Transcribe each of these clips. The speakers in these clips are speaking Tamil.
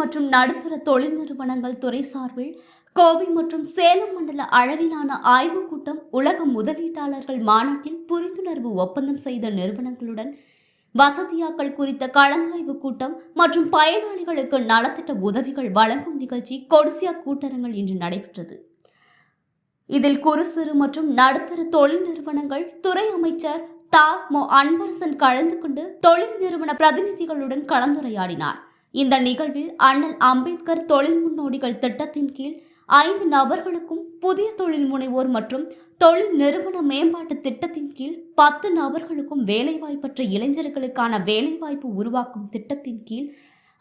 மற்றும் நடுத்தர தொழில் நிறுவனங்கள் துறை சார்பில் கோவை மற்றும் சேலம் மண்டல அளவிலான ஆய்வுக் கூட்டம் உலக முதலீட்டாளர்கள் மாநாட்டில் புரிந்துணர்வு ஒப்பந்தம் செய்த நிறுவனங்களுடன் வசதியாக்கள் குறித்த கலந்தாய்வு கூட்டம் மற்றும் பயனாளிகளுக்கு நலத்திட்ட உதவிகள் வழங்கும் நிகழ்ச்சி கொடிசியா கூட்டரங்கள் இன்று நடைபெற்றது. இதில் குறு சிறு மற்றும் நடுத்தர தொழில் நிறுவனங்கள் துறை அமைச்சர் தா. மோ. அன்பரசன் கலந்து கொண்டு தொழில் நிறுவன பிரதிநிதிகளுடன் கலந்துரையாடினார். இந்த நிகழ்வில் அண்ணல் அம்பேத்கர் தொழில் முன்னோடிகள் திட்டத்தின் கீழ் ஐந்து நபர்களுக்கும் புதிய தொழில் முனைவோர் மற்றும் தொழில் நிறுவன மேம்பாட்டு திட்டத்தின் கீழ் பத்து நபர்களுக்கும் வேலைவாய்ப்பற்ற இளைஞர்களுக்கான வேலைவாய்ப்பு உருவாக்கும் திட்டத்தின் கீழ்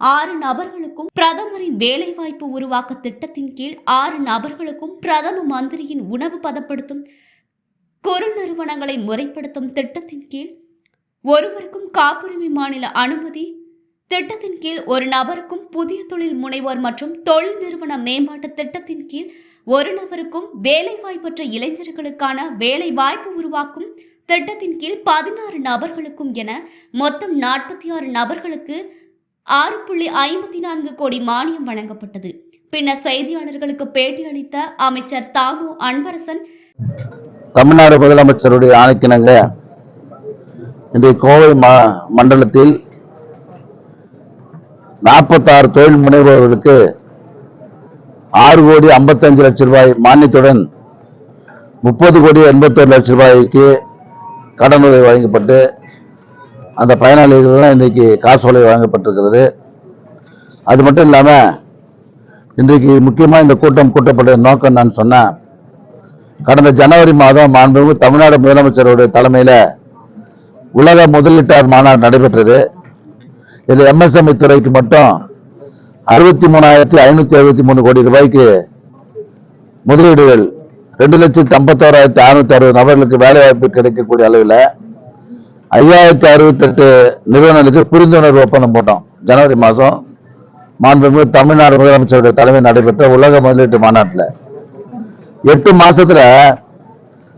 ஆறு நபர்களுக்கும் பிரதமரின் வேலைவாய்ப்பு உருவாக்க திட்டத்தின் கீழ் ஆறு நபர்களுக்கும் பிரதம மந்திரியின் உணவு பதப்படுத்தும் குறு நிறுவனங்களை முறைப்படுத்தும் திட்டத்தின் கீழ் ஒருவருக்கும் காப்புரிமை மாநில அனுமதி திட்டத்தின் கீழ் ஒரு நபருக்கும் புதிய தொழில் முனைவோர் மற்றும் தொழில் நிறுவன மேம்பாட்டு திட்டத்தின் கீழ் ஒரு நபருக்கும் வேலைவாய்ப்பற்ற இளைஞர்களுக்கான வேலை வாய்ப்பு உருவாக்கும் திட்டத்தின் கீழ் பதினாறு நபர்களுக்கும் என மொத்தம் நாற்பத்தி ஆறு நபர்களுக்கு ஆறு புள்ளி ஐம்பத்தி நான்கு கோடி மானியம் வழங்கப்பட்டது. பின்னர் செய்தியாளர்களுக்கு பேட்டி அளித்த அமைச்சர் தாமு அன்பரசன் தமிழ்நாடு முதலமைச்சருடைய ஆணைக்கிணங்க இன்றைய கோவை மண்டலத்தில் நாற்பத்தாறு தொழில் முனைவோர்களுக்கு ஆறு கோடி ஐம்பத்தஞ்சு லட்சம் ரூபாய் மானியத்துடன் முப்பது கோடி எண்பத்தொரு லட்சம் ரூபாய்க்கு கடனுதவி வழங்கப்பட்டு அந்த பயனாளிகள்லாம் இன்னைக்கு காசோலை வழங்கப்பட்டிருக்கிறது. அது மட்டும் இல்லாமல் இன்றைக்கு முக்கியமாக இந்த கூட்டம் கூட்டப்பட்ட நோக்கம் நான் சொன்னேன் கடந்த ஜனவரி மாதம் மாண்புமிகு தமிழ்நாடு முதலமைச்சருடைய தலைமையில் உலக முதலீட்டாளர் மாநாடு நடைபெற்றது. இதில் எம்எஸ்எம்இ துறைக்கு மட்டும் அறுபத்தி மூணாயிரத்தி ஐநூற்றி அறுபத்தி மூணு கோடி ரூபாய்க்கு முதலீடுகள். ரெண்டு லட்சத்தி ஐம்பத்தோராயிரத்தி அறுநூத்தி அறுபது நபர்களுக்கு வேலை வாய்ப்பு கிடைக்கக்கூடிய அளவில் ஐயாயிரத்தி அறுபத்தெட்டு நிறுவனங்களுக்கு புரிந்துணர்வு ஒப்பந்தம் போட்டோம். ஜனவரி மாதம் மாண்புமிகு தமிழ்நாடு முதலமைச்சருடைய தலைமை நடைபெற்ற உலக முதலீட்டு மாநாட்டில். எட்டு மாசத்துல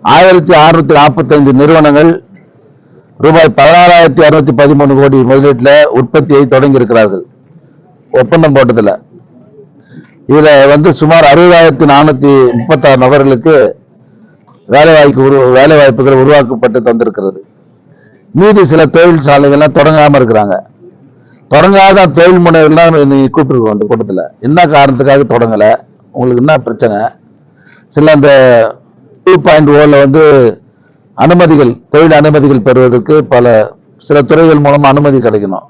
ஆயிரத்தி அறுநூத்தி நாற்பத்தைந்து நிறுவனங்கள் ரூபாய் பதினாறாயிரத்தி அறுநூத்தி பதிமூணு கோடி முதலீட்டில் உற்பத்தியை தொடங்கி இருக்கிறார்கள் ஒப்பந்தம் போட்டதில். இதில் வந்து சுமார் அறுபதாயிரத்தி நானூற்றி முப்பத்தாறு நபர்களுக்கு வேலைவாய்ப்பு உரு வேலை வாய்ப்புகள் உருவாக்கப்பட்டு தந்திருக்கிறது. மீதி சில தொழிற்சாலைகள்லாம் தொடங்காமல் இருக்கிறாங்க. தொடங்காத தொழில் முனைவர்கள்லாம் நீங்கள் கூப்பிட்டுருக்கோம் அந்த கூட்டத்தில். என்ன காரணத்துக்காக தொடங்கலை? உங்களுக்கு என்ன பிரச்சனை? சில அந்த டூ பாயிண்ட் ஓவில் வந்து அனுமதிகள் தொழில் அனுமதிகள் பெறுவதற்கு பல சில துறைகள் மூலம் அனுமதி கிடைக்கணும்.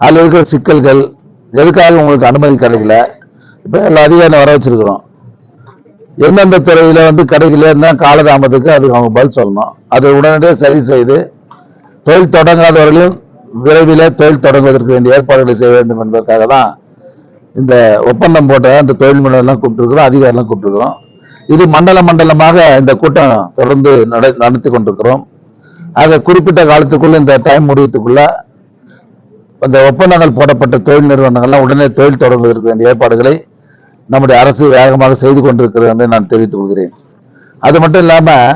அதில் இருக்கிற சிக்கல்கள் எதுக்காக உங்களுக்கு அனுமதி கிடைக்கல? இப்போ எல்லா அதிகாரம் வர வச்சிருக்கிறோம். எந்தெந்த துறையில் வந்து கிடைக்கலன்னா காலதாமதத்துக்கு அதுக்கு அவங்க பதில் சொல்லணும். அதை உடனடியாக சரி செய்து தொழில் தொடங்காதவர்களையும் விரைவில் தொழில் தொடங்குவதற்கு வேண்டிய ஏற்பாடுகளை செய்ய வேண்டும் என்பதற்காக தான் இந்த ஒப்பந்தம் போட்ட அந்த தொழில் முனைவெல்லாம் கூப்பிட்டுருக்குறோம் அதிகாரிலாம் கூப்பிட்டுருக்குறோம். இது மண்டல மண்டலமாக இந்த கூட்டம் தொடர்ந்து நட- நடத்தி கொண்டிருக்கிறோம். ஆக குறிப்பிட்ட காலத்துக்குள்ள இந்த டைம் முடிவத்துக்குள்ள அந்த ஒப்பந்தங்கள் போடப்பட்ட தொழில் நிறுவனங்கள்லாம் உடனே தொழில் தொடங்குவதற்கு வேண்டிய ஏற்பாடுகளை நம்முடைய அரசு வேகமாக செய்து கொண்டிருக்கிறது என்று நான் தெரிவித்துக் கொள்கிறேன். அது மட்டும் இல்லாம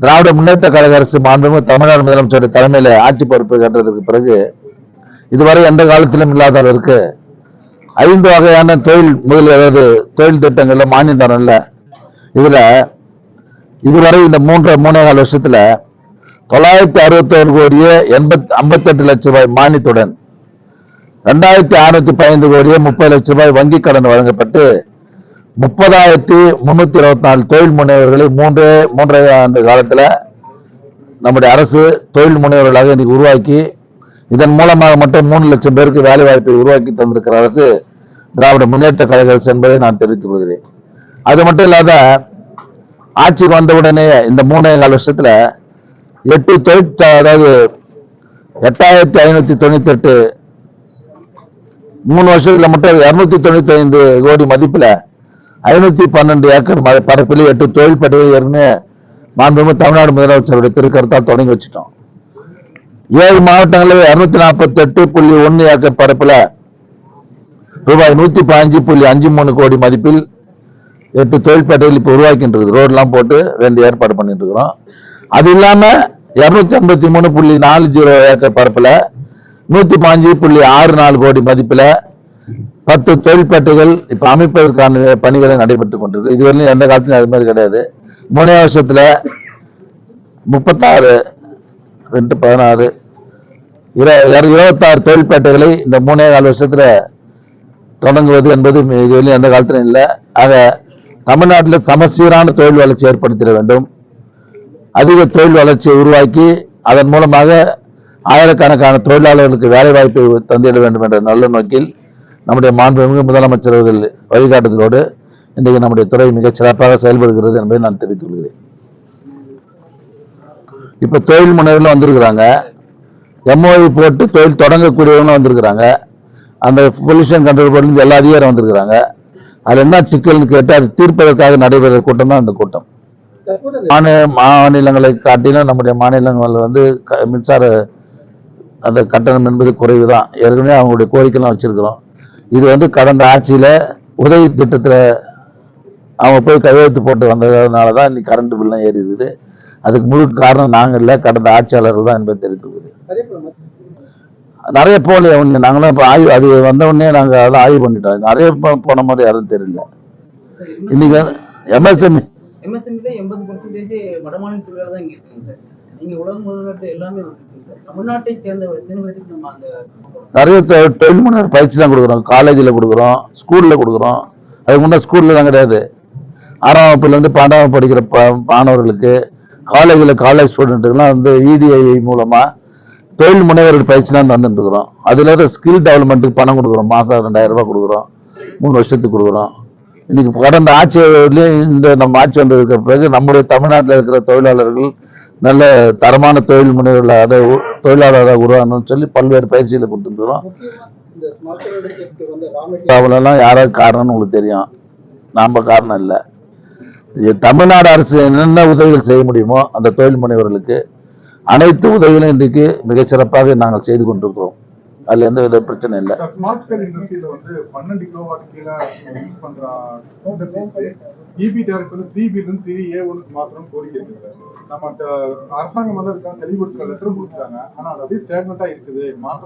திராவிட முன்னேற்ற கழக அரசு மாண்புமிகு தமிழ்நாடு முதலமைச்சருடைய தலைமையில் ஆட்சி பொறுப்பு ஏற்றதற்கு பிறகு இதுவரை எந்த காலத்திலும் இல்லாத அளவிற்கு ஐந்து வகையான தொழில் முதல் அதாவது தொழில் திட்டங்கள்ல மானியம் தரல இதுல இதுவரை இந்த மூன்று மூணே கால வருஷத்துல தொள்ளாயிரத்தி அறுபத்தோரு கோடியே எண்பத் ஐம்பத்தெட்டு லட்சம் ரூபாய் மானியத்துடன் ரெண்டாயிரத்தி அறுநூத்தி பதினைந்து கோடியே முப்பது லட்சம் ரூபாய் வங்கிக் கடன் வழங்கப்பட்டு முப்பதாயிரத்தி முன்னூத்தி இருபத்தி நாலு தொழில் முனைவர்களை மூன்றே மூன்றரை ஆண்டு காலத்துல நம்முடைய அரசு தொழில் முனைவர்களாக இன்னைக்கு உருவாக்கி இதன் மூலமாக மட்டும் மூணு லட்சம் பேருக்கு வேலை வாய்ப்பை உருவாக்கி தந்திருக்கிற அரசு திராவிட முன்னேற்ற கழக அரசு என்பதை நான் தெரிவித்துக் கொள்கிறேன். அது மட்டும் இல்லாத ஆட்சிக்கு வந்தவுடனே இந்த மூணே கால வருஷத்துல எட்டு தொழிற்சா அதாவது எட்டாயிரத்தி ஐநூத்தி தொண்ணூத்தி எட்டு மூணு வருஷத்துல மட்டும் இருநூத்தி தொண்ணூத்தி ஐந்து கோடி மதிப்புல ஐநூத்தி பன்னெண்டு ஏக்கர் பரப்பில் எட்டு தொழில் பட்டியலை மாண்புமிகு தமிழ்நாடு முதலமைச்சருடைய திருக்கருத்தால் தொடங்கி வச்சுட்டோம். ஏழு மாவட்டங்களில் இருநூத்தி நாற்பத்தி எட்டு புள்ளி ஒன்னு ஏக்கர் பரப்புல ரூபாய் நூற்றி பதினஞ்சு புள்ளி அஞ்சு மூணு கோடி மதிப்பில் எட்டு தொழிற்பேட்டையில் இப்போ உருவாக்கின்றது. ரோட்லாம் போட்டு ரெண்டு ஏற்பாடு பண்ணிட்டு இருக்கிறோம் அது இல்லாமல் இரநூத்தி ஐம்பத்தி மூணு புள்ளி நாலு ஜீரோ ஏக்கர் பரப்பில் நூற்றி பாஞ்சு புள்ளி ஆறு நாலு கோடி மதிப்பில் பத்து தொழிற்பேட்டைகள் இப்போ அமைப்பதற்கான பணிகளை நடைபெற்றுக் கொண்டிருக்கு. இதுவரையிலும் எந்த காலத்திலும் அது மாதிரி கிடையாது. மூணே வருஷத்தில் முப்பத்தாறு ரெண்டு பதினாறு இரு இருபத்தாறு தொழிற்பேட்டைகளை இந்த மூணே கால் வருஷத்தில் தொடங்குவது என்பது இதுவரையும் எந்த காலத்திலும் இல்லை. ஆக தமிழ்நாட்டில் சமசீரான தொழில் வளர்ச்சி ஏற்படுத்திட வேண்டும். அதிக தொழில் வளர்ச்சியை உருவாக்கி அதன் மூலமாக ஆயிரக்கணக்கான தொழிலாளர்களுக்கு வேலை வாய்ப்பை தந்திட வேண்டும் என்ற நல்ல நோக்கில் நம்முடைய மாண்புமிகு முதலமைச்சர் அவர்கள் வழிகாட்டுதலோடு இன்றைக்கு நம்முடைய துறை மிகச் சிறப்பாக செயல்படுகிறது என்பதை நான் தெரிவித்துக் கொள்கிறேன் தொழில் முனைவர்களும் வந்திருக்கிறாங்க. எம்ஓஐ போட்டு தொழில் தொடங்கக்கூடியவங்களும் வந்திருக்கிறாங்க. அந்த பொல்யூஷன் கண்ட்ரோல் போர்டு எல்லா அதிகாரம் வந்திருக்கிறாங்க. அதில் என்ன சிக்கல்னு கேட்டு அது தீர்ப்பதற்காக நடைபெற கூட்டம் தான் அந்த கூட்டம். மாநில மாநிலங்களை காட்டிலும் நம்முடைய மாநிலங்கள் வந்து க- மின்சார அந்த கட்டணம் என்பது குறைவு தான் ஏற்கனவே அவங்களுடைய கோரிக்கைலாம் வச்சுருக்கிறோம். இது வந்து கடந்த ஆட்சியில் உதவி திட்டத்தில் அவங்க போய் கையெழுத்து போட்டு வந்ததுனால தான் இன்னைக்கு கரண்ட் பில்லாம் ஏறிடுது அதுக்கு முழு காரணம் நாங்கள் இல்லை கடந்த ஆட்சியாளர்கள் தான் என்பது தெரிவித்துள்ளது நிறைய போகலையே ஒன்று நாங்களும் இப்போ ஆய்வு அது வந்த உடனே நாங்கள் அதெல்லாம் ஆய்வு பண்ணிட்டோம். நிறைய போன மாதிரி யாரும் தெரியல. இன்னைக்கு எம்எஸ்எம்இ தினவரத்துக்கு நம்ம அந்த நிறைய தொழில் முனைவர் பயிற்சி தான் கொடுக்குறோம். காலேஜில் கொடுக்குறோம் ஸ்கூலில் கொடுக்குறோம். அதுக்கு முன்னே ஸ்கூலில் தான் கிடையாது. ஆறாம் வகுப்புலேருந்து பன்னெண்டாம் வகுப்பு படிக்கிற மாணவர்களுக்கு காலேஜில் காலேஜ் ஸ்டூடெண்ட்டுக்கெல்லாம் வந்து E இடிஐ மூலமாக தொழில் முனைவர்கள் பயிற்சிலாம் தந்துட்டு இருக்கிறோம் அதில் ஸ்கில் டெவலப்மெண்ட்டுக்கு பணம் கொடுக்குறோம். மாதம் ரெண்டாயிரம் ரூபாய் கொடுக்குறோம். மூணு வருஷத்துக்கு கொடுக்குறோம். இன்னைக்கு கடந்த ஆட்சியிலையும் இந்த நம்ம ஆட்சி வந்ததுக்கு பிறகு நம்முடைய தமிழ்நாட்டில் இருக்கிற தொழிலாளர்கள் நல்ல தரமான தொழில் முனைவர்களாக அதை தொழிலாளராக உருவாகணும்னு சொல்லி பல்வேறு பயிற்சிகளை கொடுத்துருக்குறோம் அவளெல்லாம் யாராவது காரணம்னு உங்களுக்கு தெரியும். நாம் காரணம் இல்லை. தமிழ்நாடு அரசு என்னென்ன உதவிகள் செய்ய முடியுமோ அந்த தொழில் முனைவர்களுக்கு அனைத்து உதவிகளும் இன்றைக்கு மிகச் சிறப்பாக நாங்கள் செய்து கொண்டிருக்கிறோம். அதுல எந்த வித பிரச்சனை இல்லை.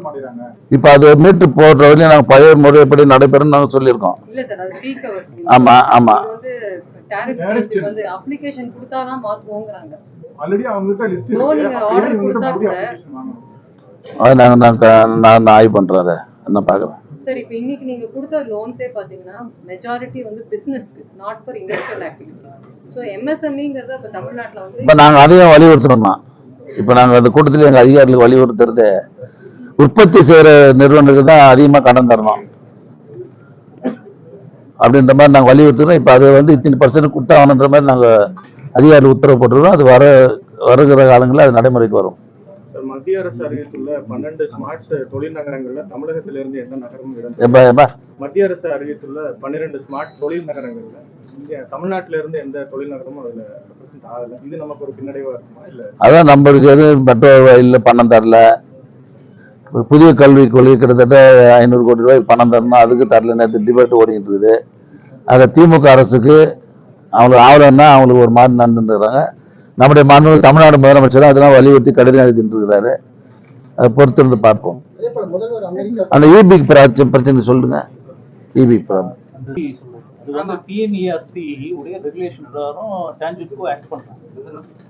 மாட்டேங்கிறாங்க. இப்போ அது மீட்டு போடுற வரையும் நாங்கள் பழைய முறைப்படி நடைபெறும்னு நாங்கள் சொல்லியிருக்கோம். இல்ல சார் அது பீக் அவர் ஆமா ஆமா. இது வந்து அப்ளிகேஷன் கொடுத்தாதான் மாத்துவோங்கறாங்க ஆல்ரெடி அவங்க கிட்ட லிஸ்ட் இருக்கு. நீங்க அது நாங்கள் நான் நான் நான் ஆய்வு பண்ணுறேன் அதை. நான் பார்க்குறேன் சார் இப்போ இன்னைக்கு நீங்க கொடுத்த லோன்ஸே பாத்தீங்கன்னா மெஜாரிட்டி வந்து பிசினஸ்க்கு not for industrial activity so எம்எஸ்எம்இங்கிறது இப்போ தமிழ்நாட்டுல வந்து இப்போ நாங்கள் அதையும் வலியுறுத்தணும்னா இப்போ நாங்கள் அந்த கூட்டத்தில் எங்கள் அதிகாரிகளுக்கு வலியுறுத்துறது உற்பத்தி செய்கிற நிறுவனங்களுக்கு தான் அதிகமாக கடன் தரணும். அப்படின்ற மாதிரி நாங்கள் வலியுறுத்துறோம் இப்போ அது வந்து இத்தனை பர்சன்ட் கொடுத்தாகணுன்ற மாதிரி நாங்கள் அதிகாரி உத்தரவு போட்டுருக்கோம் அது வர வருகிற காலங்களில் அது நடைமுறைக்கு வரும். மத்திய அரசு அறிவித்துள்ள பன்னெண்டு ஸ்மார்ட் தொழில் நகரங்கள்ல தமிழகத்திலிருந்து எந்த நகரமும் மத்திய அரசு அறிவித்துள்ள பன்னிரெண்டு ஸ்மார்ட் தொழில் நகரங்கள்ல தமிழ்நாட்டில இருந்து எந்த தொழில் நகரமும் அதுல ஆகல. இது நமக்கு ஒரு பின்னடைவா இருக்குமா? இல்ல அதான் நம்மளுக்கு எதுவும் பெட்ரோல் இல்லை பணம் தரல. புதிய கல்விக் கொள்கை கிட்டத்தட்ட ஐநூறு கோடி ரூபாய் பணம் தரணும். அதுக்கு தரல. நேற்று டிபேட் ஓடிக்கிட்டு இருக்குது. அதை திமுக அரசுக்கு அவங்களுக்கு ஆவலன்னா அவங்களுக்கு ஒரு மாதிரி நடந்துருக்காங்க நம்முடைய மாண்பு தமிழ்நாடு முதலமைச்சர் அதெல்லாம் வலியுறுத்தி கடிதம் எழுதிட்டு இருக்கிறாரு அதை பொறுத்திருந்து பார்ப்போம். அந்த இபி பிரச்சனை பிரச்சனை சொல்லுங்க. இபி ப்ராப்ளம் அது வந்து டிஎன்இஆர்சி உடைய ரெகுலேஷன் பிரகாரம் டேஞ்சன்ட்க்கு ஆக்ட் பண்ணுறாங்க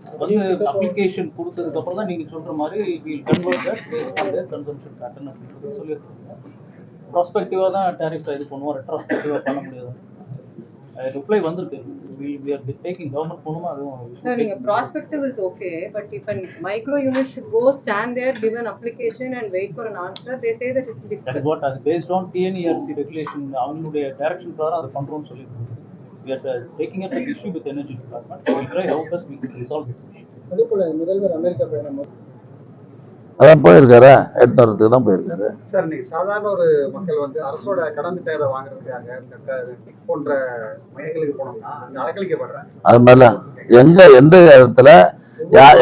அது வந்து அப்ளிகேஷன் கொடுத்ததுக்கு அப்புறம் தான் நீங்க சொல்ற மாதிரி will convert that consumption pattern அப்படின்னு சொல்லியிருக்காங்க. ப்ராஸ்பெக்டிவா தான் டேரிஃப் இது பண்ணுவோம். ரெட்ராஸ்பெக்டிவா பண்ண முடியாது. ரிப்ளை வந்திருக்கு. Will we are taking government மூலமா அதுவும் சார் நீங்க prospective is okay but if micro unit should go stand there give an application and wait for an answer they say that it's difficult what அது பேஸ்ட் ஆன் டிஎன்இஆர்சி ரெகுலேஷன் அவங்களுடைய டைரக்ஷன் பிரகாரம் அதை பண்றோம்னு சொல்லியிருக்காங்க. We are taking it an issue with energy department. We try how best we can resolve this அதே போல முதல்வர் அமெரிக்கா பயணம் அதான் போயிருக்காரு. எட்நூறுக்கு தான் போயிருக்காரு. சார் இன்னைக்கு சாதாரண ஒரு மக்கள் வந்து அரசோட கடன் திட்டத்தை வாங்குறதுக்காக போன்ற மையங்களுக்கு போனோம்னா அது மாதிரிலாம் எங்க எந்த இடத்துல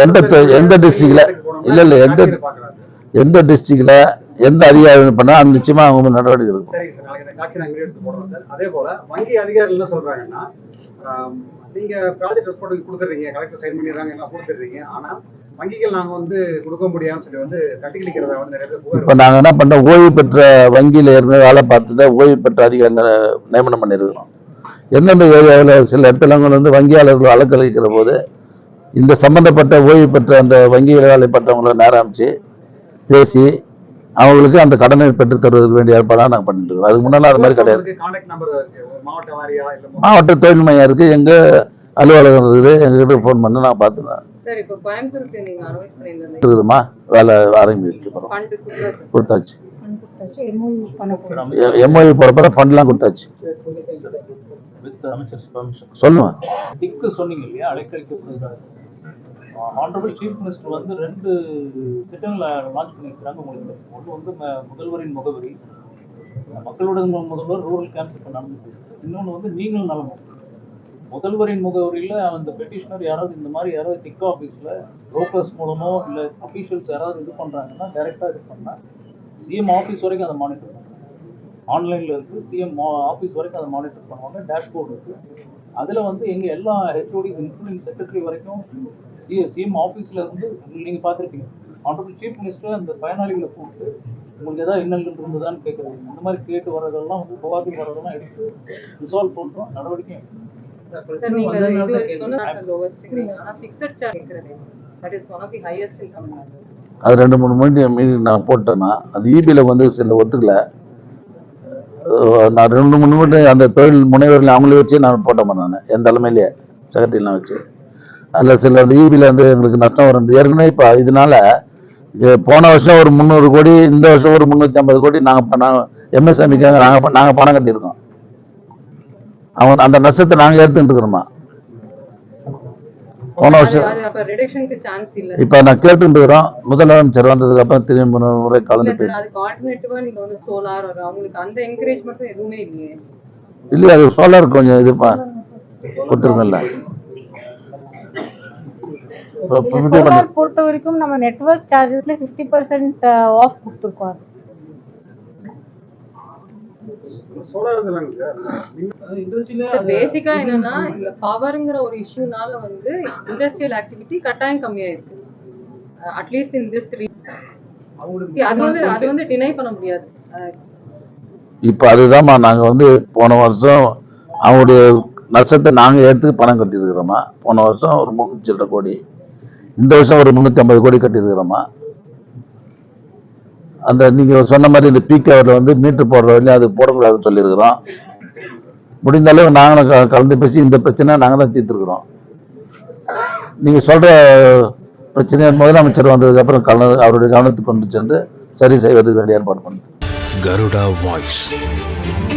எந்த எந்த டிஸ்ட்ரிக்ட்ல இல்ல இல்ல எந்த எந்த டிஸ்ட்ரிக்ட்ல எந்த அதிகாரி பண்ணா அது நிச்சயமா அவங்க நடவடிக்கை இருக்கும் நாங்க அதே போல வங்கி அதிகாரிகள் என்ன சொல்றாங்கன்னா நீங்க ப்ராஜெக்ட் ரெஸ்பாண்ட் கொடுத்துறீங்க கலெக்டர் சைன் பண்ணிடுறாங்க எல்லாம் கொடுத்துடுறீங்க. ஆனா வங்கிகள் நாங்க வந்து கொடுக்க முடியாதுன்னு சொல்லி வந்து தட்டி கழிக்கிறதா வந்து நிறைய பேர் இப்போ நாங்கள் என்ன பண்ணோம் ஓய்வு பெற்ற வங்கியில் இருந்து வேலை பார்த்து ஓய்வு பெற்ற அதிகாரிகளை நியமனம் பண்ணியிருக்கிறோம் எந்தெந்த ஏரியாவில் சில இடத்துல வந்து வங்கியாளர்கள் அலக்களிக்கிற போது இந்த சம்பந்தப்பட்ட ஓய்வு பெற்ற அந்த வங்கியில் வேலை பெற்றவங்களை நேரம் அமைச்சு பேசி அவங்களுக்கு அந்த கடனை பெற்றுத் தருவதற்கு வேண்டிய ஏற்பாடாக நாங்கள் பண்ணிட்டு இருக்கோம். அதுக்கு முன்னால அது மாதிரி கிடையாது. மாவட்ட தொழில் மையம் இருக்கு. எங்க அலுவலகம் இருக்குது. எங்ககிட்ட ஃபோன் பண்ணி நான் பார்த்துக்கிறேன். சார் இப்போ கோயம்புத்தூருக்கு நீங்க அனௌன்ஸ் பண்ணியிருந்தது இருக்குதுமா வேலை ஃபண்டு கொடுத்தாச்சு. எம்ஓவி போகிறப்ப ஃபண்ட்லாம் கொடுத்தாச்சு. வித் அமைச்சர்ஸ் பர்மிஷன் சொல்லுவேன் டிக்கு சொன்னீங்க இல்லையா? அலைக்கழிக்கப்படுகிறார் ஆனரபிள் சீஃப் மினிஸ்டர் வந்து ரெண்டு திட்டங்களை லான்ச் பண்ணியிருக்கிறாங்க உங்களுக்கு. ஒன்று வந்து முதல்வரின் முகவரி. மக்களுடன் முதல்வர் ரூரல் கேம்ப்ஸ் இப்போ. இன்னொன்று வந்து நீங்கள் நலம் முதல்வரின் முகவரியில் அந்த பெட்டிஷனர் யாராவது இந்த மாதிரி யாராவது டிக் ஆஃபீஸில் ப்ரோக்கர்ஸ் மூலமோ இல்லை அஃபீஷியல்ஸ் யாராவது இது பண்ணுறாங்கன்னா டைரெக்டாக இது பண்ணால் சிஎம் ஆஃபீஸ் வரைக்கும் அதை மானிட்டர் பண்ணுவாங்க. ஆன்லைனில் இருக்குது சிஎம் ஆஃபீஸ் வரைக்கும் அதை மானிட்டர் பண்ணுவாங்க. டேஷ்போர்ட் இருக்குது அதில் வந்து எங்கள் எல்லா ஹெச்ஓடிஸ் இன்க்ளூடிங் செக்ரட்டரி வரைக்கும் சி சிஎம் ஆஃபீஸில் இருந்து நீங்கள் பார்த்துருப்பீங்க. ஆனரபிள் சீஃப் மினிஸ்டர் அந்த பயனாளிகளை கூப்பிட்டு உங்களுக்கு ஏதாவது இன்னல் இருந்ததான்னு கேட்குறது இந்த மாதிரி கேட்டு வர்றதெல்லாம் வந்து புகார்கள் வர்றதெல்லாம் எடுத்து ரிசால்வ் பண்ணுறோம். நடவடிக்கை சார் நீங்க இது சொன்னது லோவஸ்ட் ஆனா ஃபிக்ஸட் சார்ஜ் இருக்கிறது that is one of the highest in Tamil Nadu அது ரெண்டு மூணு மணி மீறி நான் போட்டேன்னா அது இபியில் வந்து சில ஒத்துக்கல. நான் ரெண்டு மூணு மணி அந்த தொழில் முனைவர்கள் அவங்களே வச்சு நான் போட்டேன் நான். என் தலைமையிலேயே செக்ரட்டரியெலாம் வச்சு. அதில் சில இபியில் வந்து எங்களுக்கு நஷ்டம் வரும். ஏற்கனவே இப்போ இதனால இது போன வருஷம் ஒரு முந்நூறு கோடி இந்த வருஷம் ஒரு முந்நூற்றி ஐம்பது கோடி நாங்கள் நாங்கள் எம்எஸ்எம்இக்காக நாங்கள் நாங்கள் பணம் கட்டியிருக்கோம். அவங்க அந்த நஷ்டத்தை நாங்கள் எடுத்துக்கிட்டு இருக்கிறோமா போன வருஷம் இப்போ நான் இருக்கிறோம் முதலமைச்சர் வந்ததுக்கு அப்புறம் திரும்பி முறை கலந்து பேசி நீங்க இல்லையே. அது சோலார் கொஞ்சம் இது சோலார் பொறுத்த வரைக்கும் நம்ம நெட்வொர்க் சார்ஜஸ்ல ஃபிஃப்டி பர்சன்ட் ஆஃப் கொடுத்துருக்கோம் சோலார் இல்லைங்க சார் இண்டஸ்ட்ரியில பேசிக்கா என்னன்னா இந்த பவர்ங்கிற ஒரு இஷ்யூனால வந்து இண்டஸ்ட்ரியல் ஆக்டிவிட்டி கட்டாயம் கம்மியாயிருக்கு. அட்லீஸ்ட் இன் திஸ் அது வந்து அது வந்து டினை பண்ண முடியாது. இப்போ அதுதாம்மா நாங்கள் வந்து போன வருஷம் அவங்களுடைய நஷ்டத்தை நாங்கள் எடுத்து பணம் கட்டியிருக்கிறோமா போன வருஷம் ஒரு முந்நூற்றி சில்லற கோடி. இந்த வருஷம் ஒரு முந்நூற்றி ஐம்பது கோடி கட்டியிருக்கிறோமா அந்த நீங்கள் சொன்ன மாதிரி இந்த பீக் அவரில் வந்து மீட்டர் போடுற வரையும் அது போடக்கூடாதுன்னு சொல்லியிருக்கிறோம். முடிந்த அளவு நாங்களும் க- கலந்து பேசி இந்த பிரச்சனை நாங்கள் தான் தீர்த்துருக்குறோம். நீங்கள் சொல்கிற பிரச்சனை முதலமைச்சர் வந்ததுக்கப்புறம் கல அவருடைய கவனத்துக்கு கொண்டு சென்று சரி செய்வதற்கு வேண்டிய ஏற்பாடு பண்ணுறோம். கருடா வாய்ஸ்.